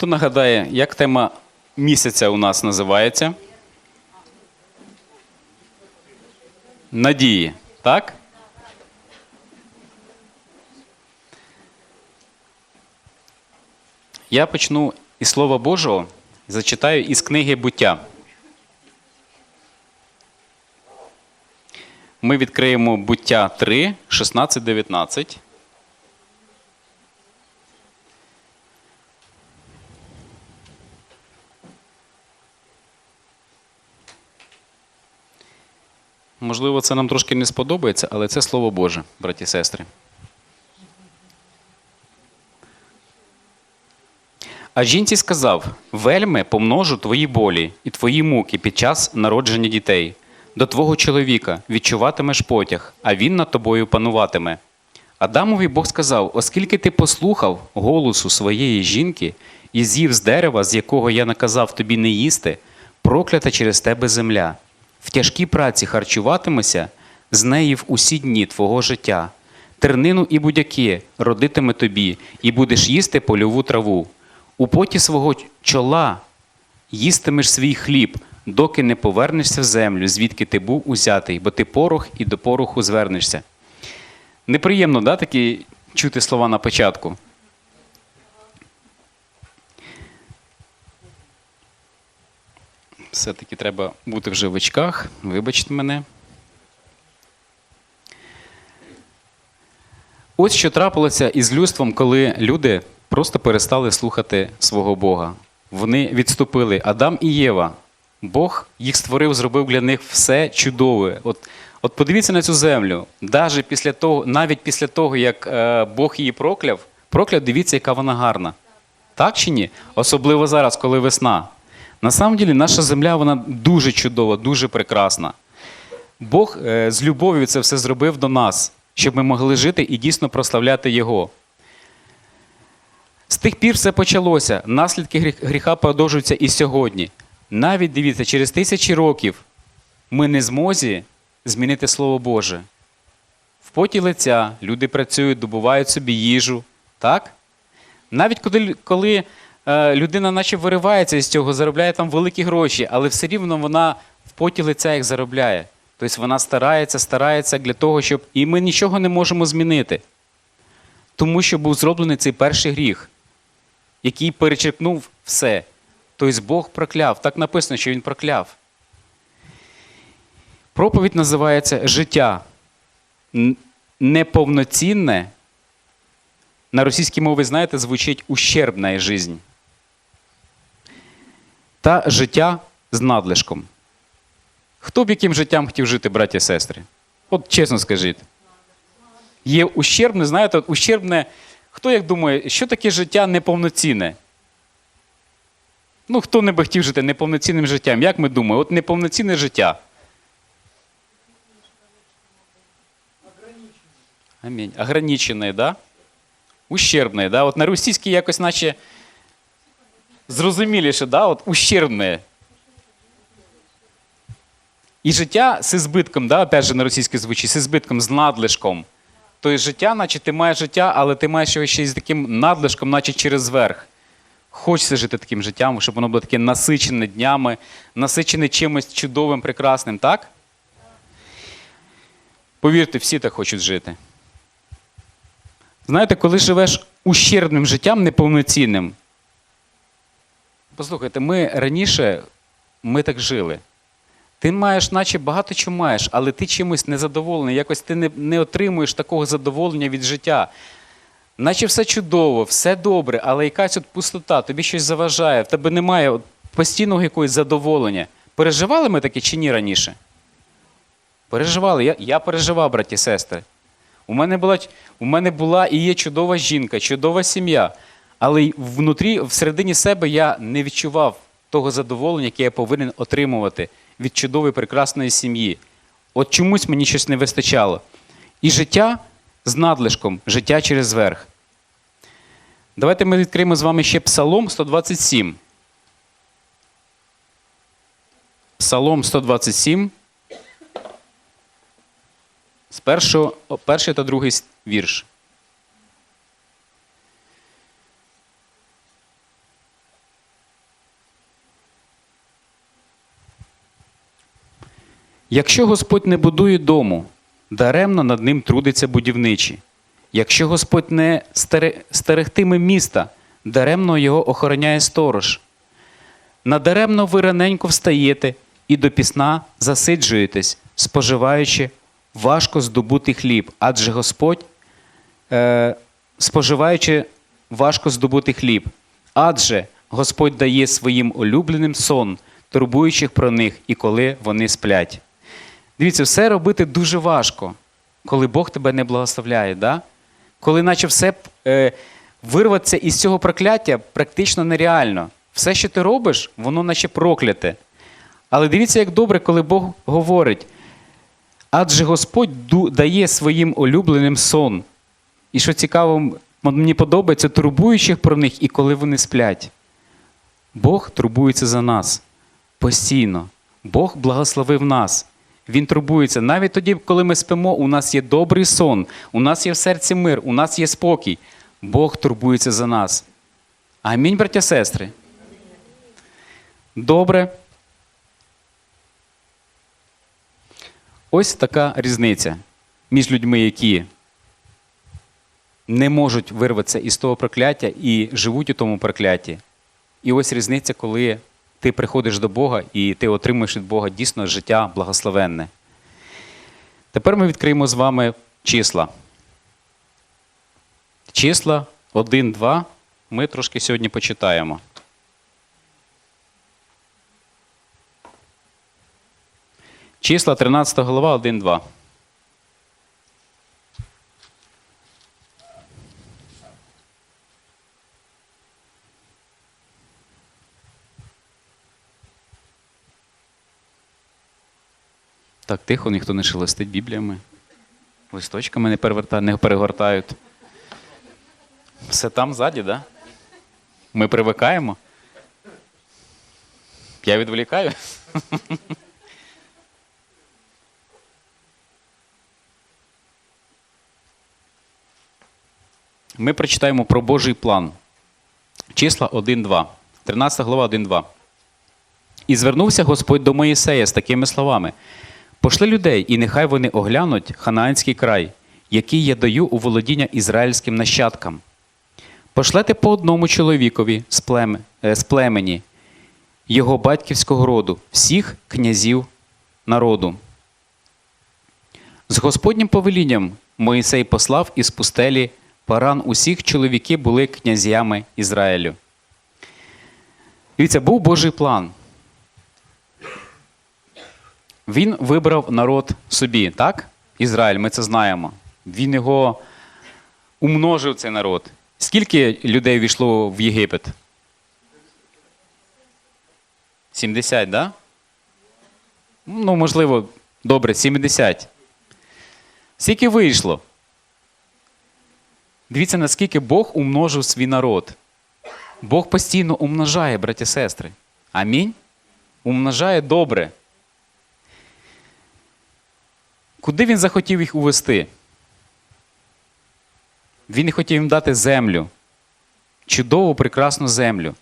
Хто нагадає, як тема місяця у нас називається? Надії, так? Я почну із Слова Божого, зачитаю із книги буття. Ми відкриємо буття 3, 16, 19. Можливо, це нам трошки не сподобається, але це Слово Боже, браті і сестри. А жінці сказав: Вельми помножу твої болі і твої муки під час народження дітей. До твого чоловіка відчуватимеш потяг, а він над тобою пануватиме. Адамові Бог сказав: оскільки ти послухав голосу своєї жінки і з'їв з дерева, з якого я наказав тобі не їсти, проклята через тебе земля. В тяжкій праці харчуватимешся з неї в усі дні твого життя. Тернину і будяки родитиме тобі, і будеш їсти польову траву. У поті свого чола їстимеш свій хліб, доки не повернешся в землю, звідки ти був узятий, бо ти порох і до пороху звернешся. Неприємно, да, такі чути слова на початку. Все-таки треба бути в очках. Вибачте мене. Ось що трапилося із людством, коли люди просто перестали слухати свого Бога. Вони відступили. Адам і Єва. Бог їх створив, зробив для них все чудове. От, от подивіться на цю землю. Навіть після того, навіть після того, як е, Бог її прокляв, прокляв, дивіться, яка вона гарна. Так чи ні? Особливо зараз, коли весна. На самом деле, наша земля вона дуже чудова, дуже прекрасна. Бог е, з любов'ю це все зробив до нас, щоб ми могли жити і дійсно прославляти Його. З тих пір все почалося. Наслідки гріха продовжуються і сьогодні. Навіть дивіться, через тисячі років ми не змозі змінити Слово Боже. В поті лиця люди працюють, добувають собі їжу. Так? Навіть коли, коли людина наче виривається із цього, заробляє там великі гроші, але все рівно вона в поті лиця їх заробляє. Тобто вона старається, старається для того, щоб. І ми нічого не можемо змінити. Тому що був зроблений цей перший гріх, який перечеркнув все. Тобто Бог прокляв. Так написано, що Він прокляв. Проповідь називається Життя неповноцінне. На російській мові, знаєте, звучить ущербна жизнь. Та життя з надлишком. Хто б яким життям хотів жити, браті і сестри? От чесно скажіть. Є ущербне, знаєте, ущербне. Хто як думає, що таке життя неповноцінне? Ну, хто не би хотів жити неповноцінним життям? Як ми думаємо? От неповноцінне життя. Амінь. Ограничене, да? Ущербне, да? От на російській якось наче зрозуміліше, да? От ущербне. І життя з збитком, да? опять же на російській звучить, з збитком, з надлишком. Тобто життя, наче ти маєш життя, але ти маєш його ще з таким надлишком, наче через верх. Хочеться жити таким життям, щоб воно було таке насичене днями, насичене чимось чудовим, прекрасним, так? Повірте, всі так хочуть жити. Знаєте, коли живеш ущербним життям неповноцінним. Послухайте, ми раніше ми так жили. Ти маєш, наче багато чого маєш, але ти чимось незадоволений, якось ти не, не отримуєш такого задоволення від життя. Наче все чудово, все добре, але якась от пустота, тобі щось заважає, в тебе немає постійного якогось задоволення. Переживали ми таке чи ні раніше? Переживали. Я, я переживав, браті і сестри. У мене, була, у мене була і є чудова жінка, чудова сім'я. Але внутрі, всередині себе я не відчував того задоволення, яке я повинен отримувати від чудової, прекрасної сім'ї. От чомусь мені щось не вистачало. І життя з надлишком, життя через верх. Давайте ми відкриємо з вами ще Псалом 127. Псалом 127. З першого, перший та другий вірш. Якщо Господь не будує дому, даремно над ним трудиться будівничі. Якщо Господь не стерегтиме міста, даремно його охороняє сторож. Надаремно ви раненько встаєте і до пісна засиджуєтесь, споживаючи важко здобутий хліб, адже Господь, е, споживаючи важко здобутий хліб, адже Господь дає своїм улюбленим сон, турбуючих про них і коли вони сплять. Дивіться, все робити дуже важко, коли Бог тебе не благословляє. Да? Коли наче все е, вирватися із цього прокляття практично нереально. Все, що ти робиш, воно наче прокляте. Але дивіться, як добре, коли Бог говорить. Адже Господь дає своїм улюбленим сон. І що цікаво, мені подобається, турбуючих про них і коли вони сплять. Бог турбується за нас постійно. Бог благословив нас. Він турбується. Навіть тоді, коли ми спимо, у нас є добрий сон, у нас є в серці мир, у нас є спокій. Бог турбується за нас. Амінь, браття сестри. Добре. Ось така різниця між людьми, які не можуть вирватися із того прокляття і живуть у тому прокляті. І ось різниця, коли ти приходиш до Бога і ти отримуєш від Бога дійсно життя благословенне. Тепер ми відкриємо з вами числа. Числа 1, 2 ми трошки сьогодні почитаємо. Числа 13 глава 1, 2. Так тихо, ніхто не шелестить бібліями. Листочками не, не перегортають. Все там ззаді, да? Ми привикаємо. Я відволікаю. Ми прочитаємо про Божий план. Числа 1-2. 13 глава 1-2. І звернувся Господь до Моїсея з такими словами: Пошли людей, і нехай вони оглянуть ханаанський край, який я даю у володіння ізраїльським нащадкам. Пошлете по одному чоловікові е, з племені його батьківського роду, всіх князів народу. З Господнім повелінням Моїсей послав із пустелі паран усіх чоловіки були князями Ізраїлю. Дивіться, був Божий план. Він вибрав народ собі, так? Ізраїль, ми це знаємо. Він його умножив цей народ. Скільки людей війшло в Єгипет? 70, так? Да? Ну, можливо, добре, 70. Скільки вийшло? Дивіться, наскільки Бог умножив свій народ. Бог постійно умножає, браті сестри. Амінь. Умножає добре. Куди він захотів їх увести? Він хотів їм дати землю. Чудову, прекрасну землю.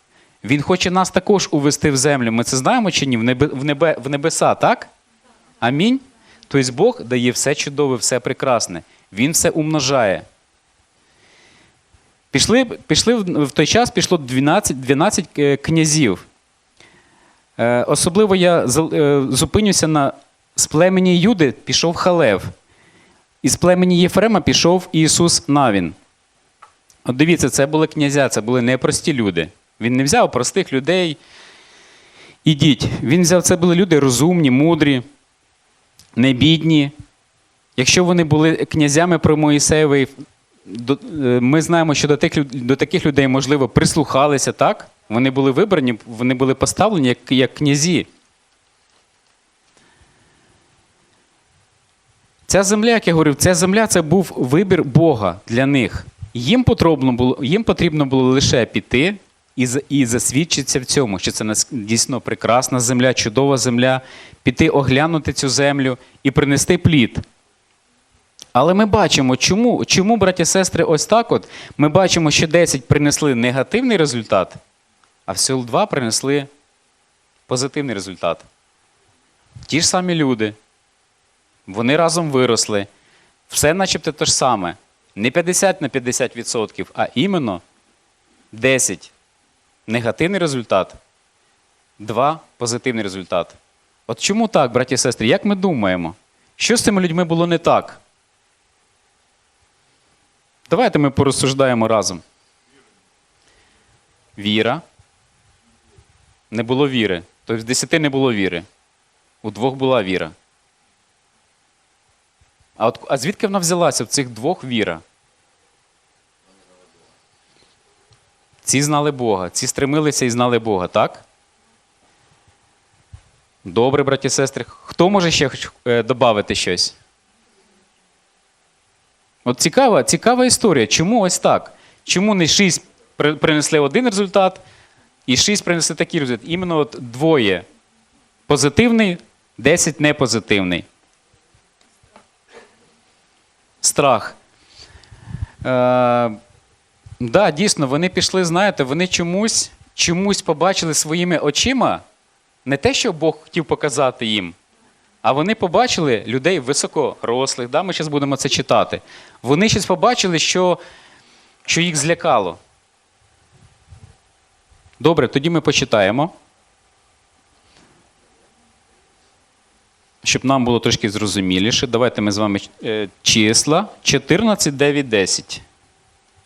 Він хоче нас також увести в землю. Ми це знаємо чи ні? В, небе, в, небе, в небеса, так? Амінь. Тобто Бог дає все чудове, все прекрасне. Він все умножає. Пішли, пішли в в той час пішло 12, 12 е, князів. Е, Особливо я е, зупинюся на з племені Юди пішов Халев. Із племені Єфрема пішов Ісус Навін. От дивіться, це були князя, це були непрості люди. Він не взяв простих людей. Ідіть. Він взяв це були люди розумні, мудрі, не бідні. Якщо вони були князями про Моїсеєвий, е, ми знаємо, що до, тих, до таких людей, можливо, прислухалися, так? Вони були вибрані, вони були поставлені як, як князі. Ця земля, як я говорив, ця земля це був вибір Бога для них. Їм потрібно було, їм потрібно було лише піти і, і засвідчитися в цьому, що це дійсно прекрасна земля, чудова земля, піти оглянути цю землю і принести плід. Але ми бачимо, чому, чому, браті і сестри, ось так от ми бачимо, що 10 принесли негативний результат, а всього 2 принесли позитивний результат. Ті ж самі люди, вони разом виросли. Все начебто те ж саме. Не 50 на 50%, а іменно 10 негативний результат, 2 позитивний результат. От чому так, браті і сестри? Як ми думаємо? Що з цими людьми було не так? Давайте ми порозсуждаємо разом. Віра. Не було віри. Тобто в десяти не було віри. У двох була віра. А, от, а звідки вона взялася в цих двох віра? Ці знали Бога, ці стремилися і знали Бога, так? Добре, браті і сестри. Хто може ще е, додати щось? От цікава, цікава історія. Чому ось так? Чому не шість принесли один результат, і шість принесли такий результат? Іменно от двоє позитивний, 10 непозитивний. Страх. Е, да, дійсно, вони пішли, знаєте, вони чомусь, чомусь побачили своїми очима не те, що Бог хотів показати їм, а вони побачили людей високорослих. Да, ми зараз будемо це читати. Вони щось побачили, що, що їх злякало. Добре, тоді ми почитаємо. Щоб нам було трошки зрозуміліше, давайте ми з вами е, числа 14, 9, 10.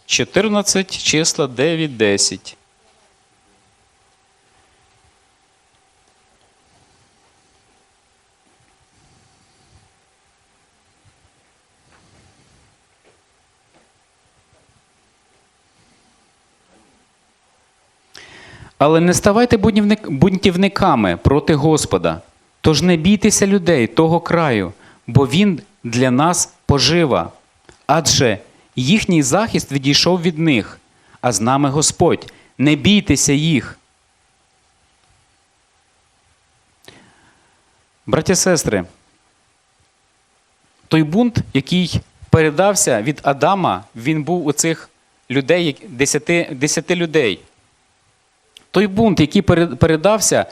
14 числа 9, 10. Але не ставайте бунтівниками проти Господа. Тож не бійтеся людей того краю, бо він для нас пожива. Адже їхній захист відійшов від них, а з нами Господь. Не бійтеся їх. Браті сестри, той бунт, який передався від Адама, він був у цих людей, десяти, десяти людей. Той бунт, який передався,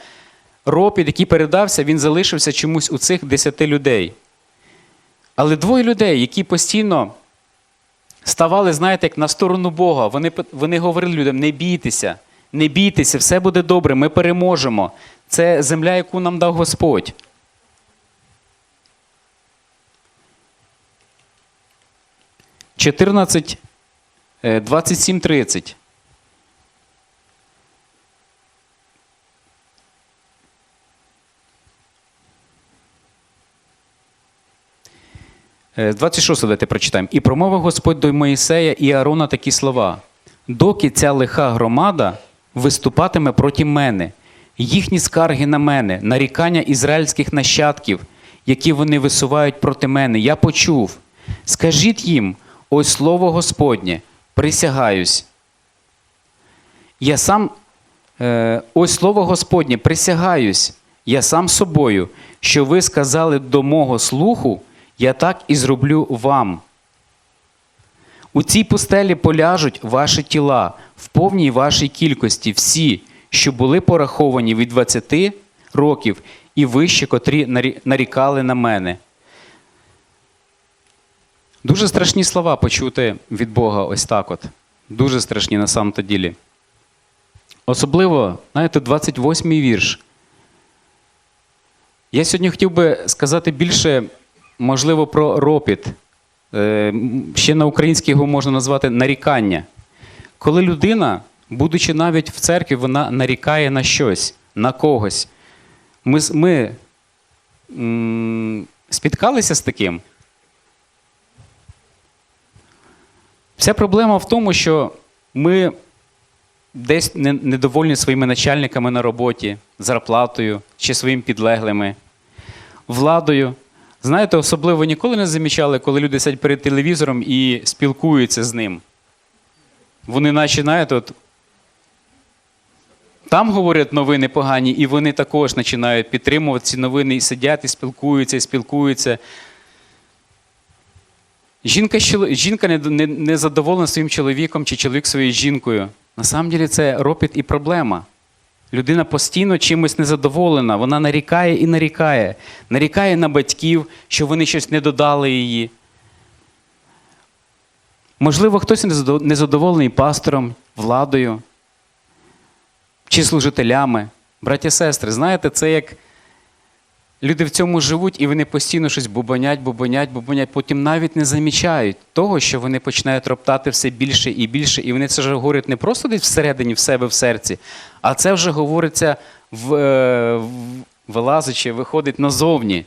ропіт, який передався, він залишився чомусь у цих десяти людей. Але двоє людей, які постійно ставали, знаєте, як на сторону Бога, вони, вони говорили людям: не бійтеся, не бійтеся, все буде добре, ми переможемо. Це земля, яку нам дав Господь. Чотирнадцять. Е, 27.30. Е, 26 давайте прочитаємо. І промовив Господь до Моїсея і Арона такі слова: доки ця лиха громада виступатиме проти мене, їхні скарги на мене, нарікання ізраїльських нащадків, які вони висувають проти мене, я почув. Скажіть їм, ось слово Господнє, присягаюсь. Я сам, е, ось слово Господнє, присягаюсь, я сам собою, що ви сказали до мого слуху я так і зроблю вам. У цій пустелі поляжуть ваші тіла в повній вашій кількості, всі, що були пораховані від 20 років і вище, котрі нарікали на мене. Дуже страшні слова почути від Бога ось так от. Дуже страшні на самом-то ділі. Особливо, знаєте, 28-й вірш. Я сьогодні хотів би сказати більше, можливо, про ропіт. Е, Ще на українській його можна назвати нарікання. Коли людина, будучи навіть в церкві, вона нарікає на щось, на когось. Ми, ми м, спіткалися з таким. Вся проблема в тому, що ми десь недовольні своїми начальниками на роботі, зарплатою чи своїми підлеглими, владою. Знаєте, особливо ніколи не замічали, коли люди сидять перед телевізором і спілкуються з ним. Вони, наче, знаєте, от, там говорять новини погані, і вони також починають підтримувати ці новини і сидять, і спілкуються, і спілкуються. Жінка, жінка не, не, не задоволена своїм чоловіком чи чоловік своєю жінкою. На це ропіт і проблема. Людина постійно чимось незадоволена, вона нарікає і нарікає. Нарікає на батьків, що вони щось не додали її. Можливо, хтось незадо- незадоволений пастором, владою чи служителями. браті сестри. знаєте, це як люди в цьому живуть, і вони постійно щось бубонять, бубонять, бубонять, потім навіть не замічають того, що вони починають роптати все більше і більше, і вони це вже говорять не просто десь всередині в себе в серці, а це вже говориться в, е, в- виходить назовні.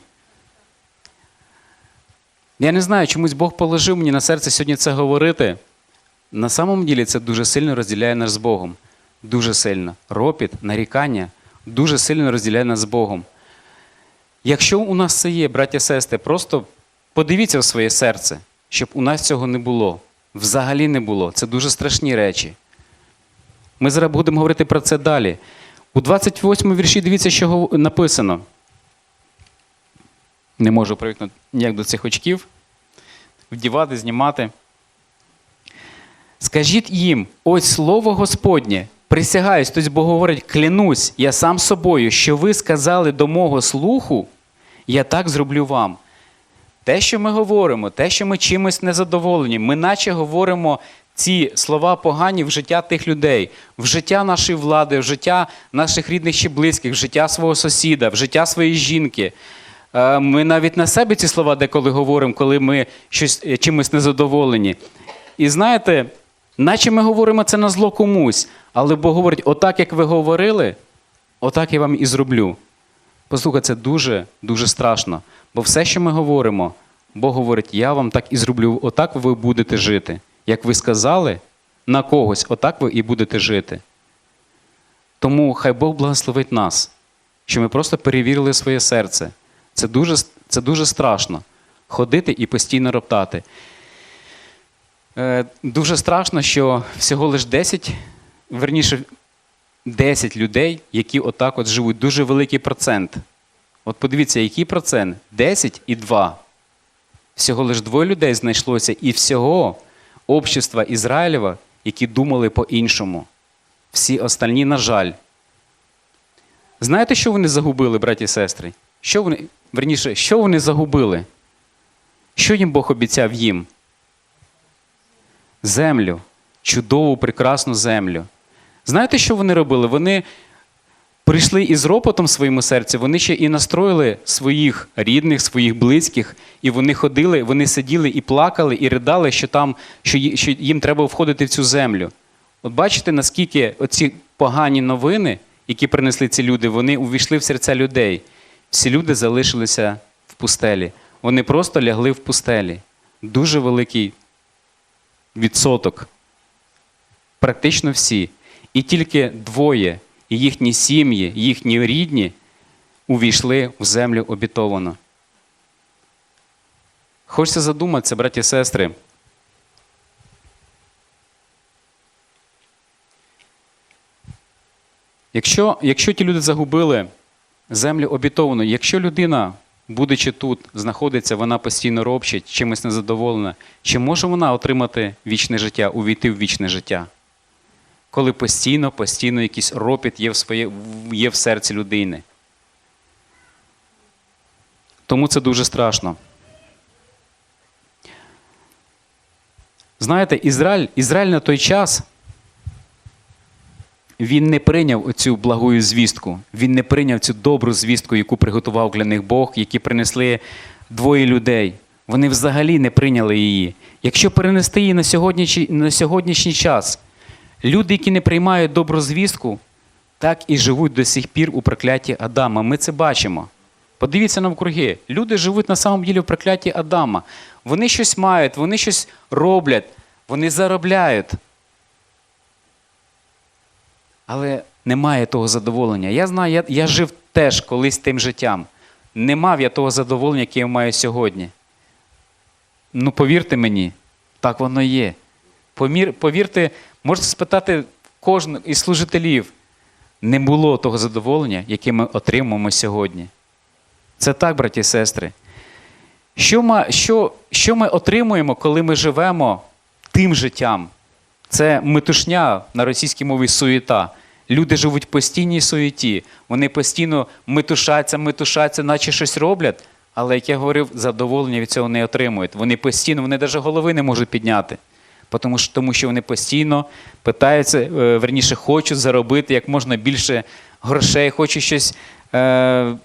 Я не знаю, чомусь Бог положив мені на серце сьогодні це говорити. На самом ділі це дуже сильно розділяє нас з Богом. Дуже сильно. Ропіт, нарікання дуже сильно розділяє нас з Богом. Якщо у нас це є, браття сестри, просто подивіться в своє серце, щоб у нас цього не було. Взагалі не було. Це дуже страшні речі. Ми зараз будемо говорити про це далі. У 28 вірші дивіться, що написано. Не можу привикнути ніяк до цих очків. Вдівати, знімати. Скажіть їм, ось слово Господнє, присягаюсь, тобто Бог говорить, клянусь, я сам собою, що ви сказали до мого слуху, я так зроблю вам. Те, що ми говоримо, те, що ми чимось незадоволені, ми наче говоримо ці слова погані в життя тих людей, в життя нашої влади, в життя наших рідних чи близьких, в життя свого сусіда, в життя своєї жінки. Е, Ми навіть на себе ці слова деколи говоримо, коли ми щось, е, чимось незадоволені. І знаєте, наче ми говоримо це на зло комусь, але Бог говорить, отак, як ви говорили, отак я вам і зроблю. Послухай, це дуже, дуже страшно. Бо все, що ми говоримо, Бог говорить, я вам так і зроблю, отак ви будете жити. Як ви сказали на когось, отак ви і будете жити. Тому хай Бог благословить нас, що ми просто перевірили своє серце. Це дуже, це дуже страшно ходити і постійно роптати. Е, Дуже страшно, що всього лише 10, верніше, 10 людей, які отак от живуть, дуже великий процент. От подивіться, який процент? 10 і 2. Всього лише двоє людей знайшлося і всього общества Ізраїлєва, які думали по-іншому. Всі остальні, на жаль. Знаєте, що вони загубили, браті і сестри? Що вони, верніше, що вони загубили? Що їм Бог обіцяв їм? Землю, чудову, прекрасну землю. Знаєте, що вони робили? Вони прийшли із ропотом в своєму серці, вони ще і настроїли своїх рідних, своїх близьких, і вони ходили, вони сиділи і плакали, і ридали, що там, що їм треба входити в цю землю. От бачите, наскільки оці погані новини, які принесли ці люди, вони увійшли в серця людей. Всі люди залишилися в пустелі. Вони просто лягли в пустелі. Дуже великий відсоток. Практично всі. І тільки двоє, і їхні сім'ї, їхні рідні увійшли в землю обітовану. Хочеться задуматися, браті і сестри. Якщо, якщо ті люди загубили землю обітовану, якщо людина, будучи тут, знаходиться, вона постійно робчить, чимось незадоволена, чи може вона отримати вічне життя, увійти в вічне життя? Коли постійно, постійно якийсь ропіт є в, своє, є в серці людини. Тому це дуже страшно. Знаєте, Ізраїль, Ізраїль на той час він не прийняв оцю благую звістку, він не прийняв цю добру звістку, яку приготував для них Бог, які принесли двоє людей. Вони взагалі не прийняли її. Якщо перенести її на сьогоднішній, на сьогоднішній час, люди, які не приймають добру звістку, так і живуть до сих пір у прокляті Адама. Ми це бачимо. Подивіться навкруги. Люди живуть на самом ділі в прокляті Адама. Вони щось мають, вони щось роблять, вони заробляють. Але немає того задоволення. Я знаю, я, я жив теж колись тим життям. Не мав я того задоволення, яке я маю сьогодні. Ну, повірте мені, так воно є. Повірте, можете спитати кожного із служителів, не було того задоволення, яке ми отримуємо сьогодні. Це так, браті і сестри. Що ми, що, що ми отримуємо, коли ми живемо тим життям? Це метушня на російській мові суєта. Люди живуть в постійній суеті, вони постійно метушаться, метушаться, наче щось роблять, але, як я говорив, задоволення від цього не отримують. Вони постійно, вони навіть голови не можуть підняти. Тому що, тому що вони постійно питаються, е, верніше, хочуть заробити як можна більше грошей, хочуть щось е,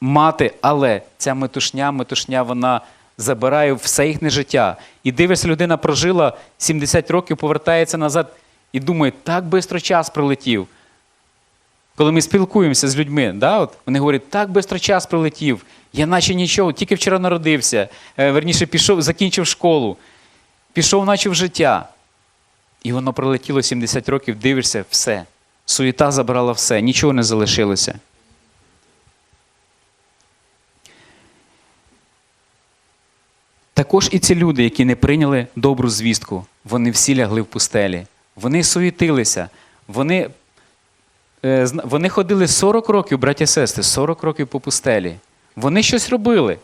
мати, але ця метушня, метушня, вона забирає все їхнє життя. І дивишся, людина прожила 70 років, повертається назад і думає, так швидко час пролетів. Коли ми спілкуємося з людьми, да, от, вони говорять, так швидко час пролетів, я наче нічого, тільки вчора народився, е, верніше пішов, закінчив школу, пішов, наче в життя. І воно пролетіло 70 років, дивишся, все. Суєта забрала все, нічого не залишилося. Також і ці люди, які не прийняли добру звістку, вони всі лягли в пустелі. Вони суєтилися, вони, е, вони ходили 40 років, браті сестри, 40 років по пустелі. Вони щось робили,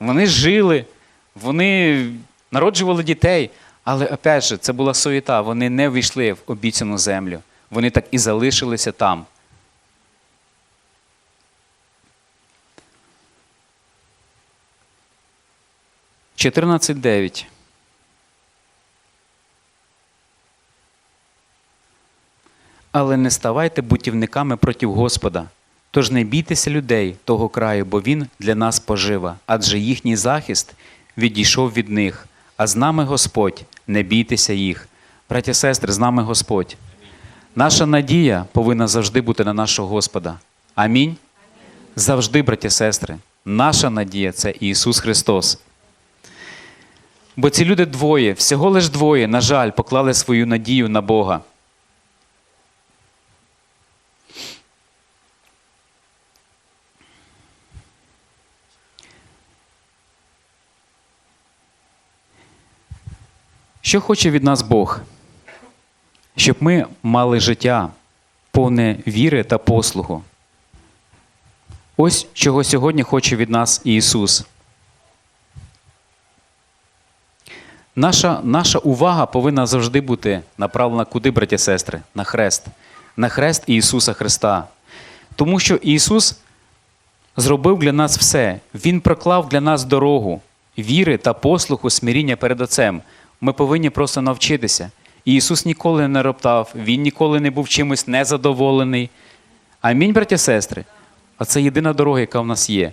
вони жили, вони народжували дітей. Але опять же, це була суєта, вони не війшли в обіцяну землю. Вони так і залишилися там. Чотирнадцять дев'ять. Але не ставайте бутівниками проти Господа. Тож не бійтеся людей того краю, бо він для нас пожива, адже їхній захист відійшов від них. А з нами Господь, не бійтеся їх. Браті сестри, з нами Господь. Наша надія повинна завжди бути на нашого Господа. Амінь. Завжди, браті сестри, наша надія це Ісус Христос. Бо ці люди двоє, всього лиш двоє, на жаль, поклали свою надію на Бога. Що хоче від нас Бог? Щоб ми мали життя повне віри та послугу. Ось чого сьогодні хоче від нас Ісус. Наша, наша увага повинна завжди бути направлена куди, браті сестри? На хрест. На хрест Ісуса Христа. Тому що Ісус зробив для нас все. Він проклав для нас дорогу віри та послуху, смиріння перед Отцем. Ми повинні просто навчитися. І Ісус ніколи не роптав, Він ніколи не був чимось незадоволений. Амінь, браті сестри. А це єдина дорога, яка в нас є.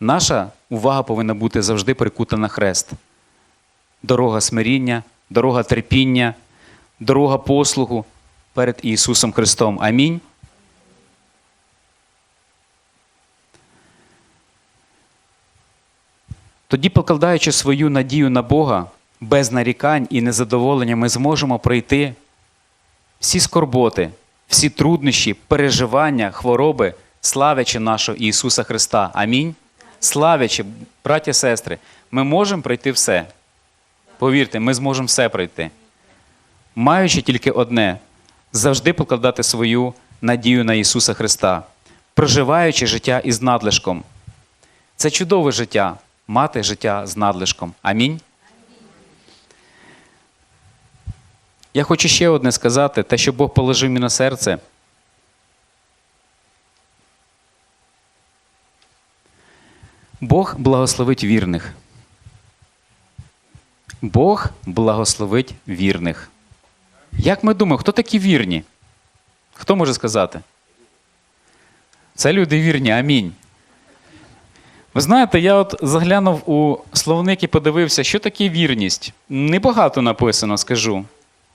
Наша увага повинна бути завжди прикута на хрест. Дорога смиріння, дорога терпіння, дорога послугу перед Ісусом Христом. Амінь. Тоді, покладаючи свою надію на Бога, без нарікань і незадоволення, ми зможемо пройти всі скорботи, всі труднощі, переживання, хвороби, славячи нашого Ісуса Христа. Амінь. Славячи, браті сестри, ми можемо пройти все. Повірте, ми зможемо все пройти. Маючи тільки одне завжди покладати свою надію на Ісуса Христа, проживаючи життя із надлишком. Це чудове життя мати життя з надлишком. Амінь. Я хочу ще одне сказати, те, що Бог положив мені на серце. Бог благословить вірних. Бог благословить вірних. Як ми думаємо, хто такі вірні? Хто може сказати? Це люди вірні. Амінь. Ви знаєте, я от заглянув у словник і подивився, що таке вірність. Небагато написано, скажу.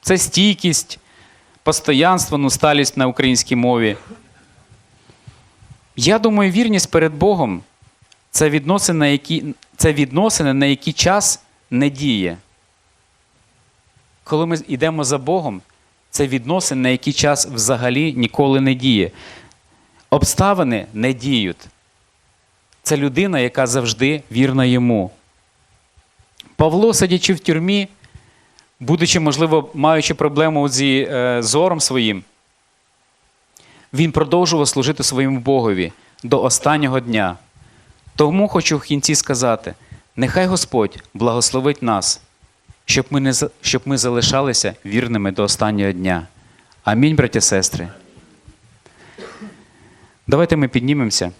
Це стійкість, постоянство, ну, сталість на українській мові. Я думаю, вірність перед Богом це відносини, які, це відносини, на які час не діє. Коли ми йдемо за Богом, це відносини, на які час взагалі ніколи не діє. Обставини не діють. Це людина, яка завжди вірна йому. Павло, сидячи в тюрмі, будучи, можливо, маючи проблему зі е, зором своїм, він продовжував служити своєму Богові до останнього дня. Тому хочу в кінці сказати: нехай Господь благословить нас, щоб ми, не, щоб ми залишалися вірними до останнього дня. Амінь, браті сестри. Давайте ми піднімемося.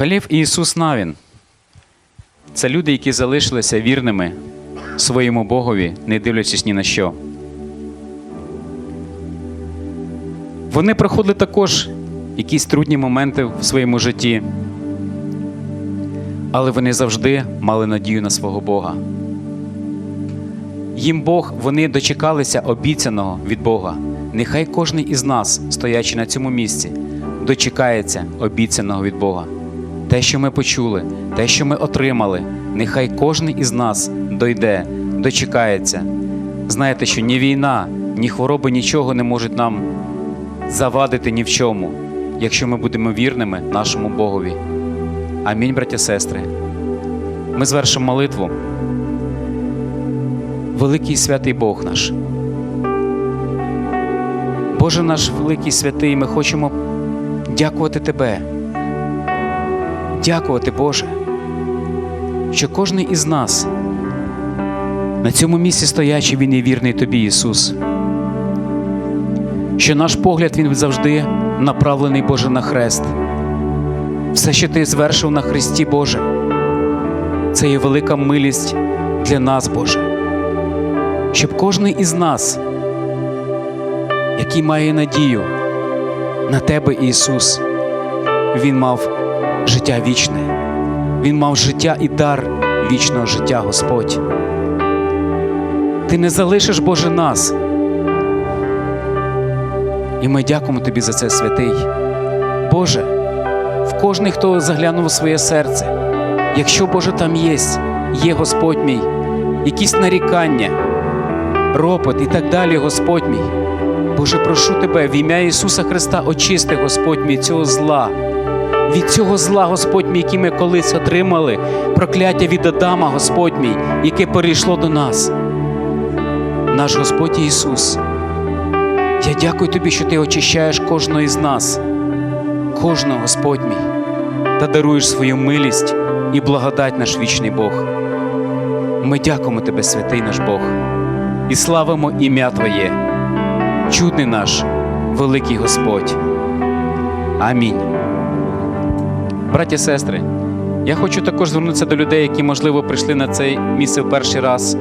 Халів і Ісус Навін це люди, які залишилися вірними своєму Богові, не дивлячись ні на що. Вони проходили також якісь трудні моменти в своєму житті, але вони завжди мали надію на свого Бога. Їм Бог, вони дочекалися обіцяного від Бога. Нехай кожен із нас, стоячи на цьому місці, дочекається обіцяного від Бога. Те, що ми почули, те, що ми отримали, нехай кожен із нас дойде, дочекається. Знаєте, що ні війна, ні хвороби нічого не можуть нам завадити ні в чому, якщо ми будемо вірними нашому Богові. Амінь, браття сестри. Ми звершимо молитву. Великий святий Бог наш. Боже наш великий святий, ми хочемо дякувати Тебе. Дякувати, Боже, що кожен із нас на цьому місці стоячий, Він є вірний Тобі, Ісус. Що наш погляд Він завжди направлений, Боже, на хрест. Все, що Ти звершив на Христі, Боже, це є велика милість для нас, Боже. Щоб кожен із нас, який має надію на Тебе, Ісус, Він мав життя вічне. Він мав життя і дар вічного життя, Господь. Ти не залишиш, Боже, нас. І ми дякуємо Тобі за це, святий. Боже, в кожний, хто заглянув у своє серце, якщо, Боже, там є, є Господь мій, якісь нарікання, ропот і так далі, Господь мій. Боже, прошу Тебе в ім'я Ісуса Христа очисти, Господь мій, цього зла. Від цього зла, Господь мій, яке ми колись отримали, прокляття від Адама, Господь мій, яке перейшло до нас. Наш Господь Ісус. Я дякую Тобі, що Ти очищаєш кожного із нас, кожного, Господь мій, та даруєш свою милість і благодать наш вічний Бог. Ми дякуємо Тебе, святий наш Бог, і славимо ім'я Твоє, чудний наш, великий Господь. Амінь. Браті і сестри, я хочу також звернутися до людей, які, можливо, прийшли на це місце в перший раз.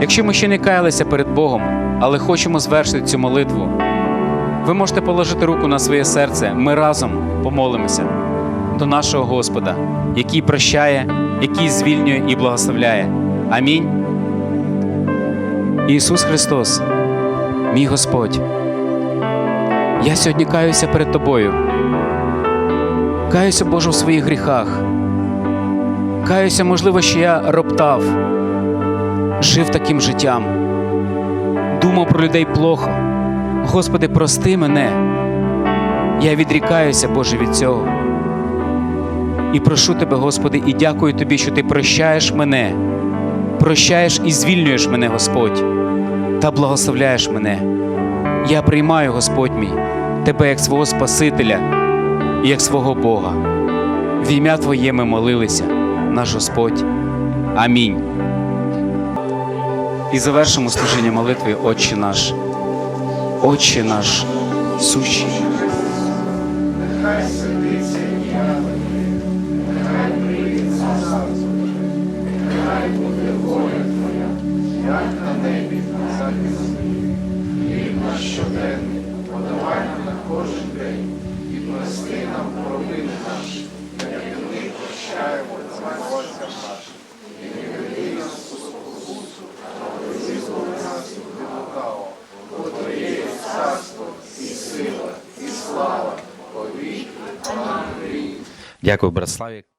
Якщо ми ще не каялися перед Богом, але хочемо звершити цю молитву, ви можете положити руку на своє серце. Ми разом помолимося до нашого Господа, який прощає, який звільнює і благословляє. Амінь. Ісус Христос, мій Господь. Я сьогодні каюся перед Тобою. Каюся, Боже, в своїх гріхах. Каюся, можливо, що я роптав, жив таким життям, думав про людей плохо. Господи, прости мене. Я відрікаюся, Боже, від цього. І прошу Тебе, Господи, і дякую Тобі, що Ти прощаєш мене, прощаєш і звільнюєш мене, Господь, та благословляєш мене. Я приймаю, Господь мій, Тебе як свого Спасителя як свого Бога. В ім'я Твоє ми молилися, наш Господь. Амінь. І завершимо служіння молитви, Отче наш. Отче наш, сущий. Нехай святиться нехай прийде нехай буде воля Твоя, як на небі, так і на щоденний, подавай нам на кожен день, прости нам провини наші, як і ми прощаємо винуватцям нашим. І не веди нас у спокусу, але визволи нас від лукавого. Бо Твоє є царство, і сила, і слава, повіки. Дякую, брат Славік.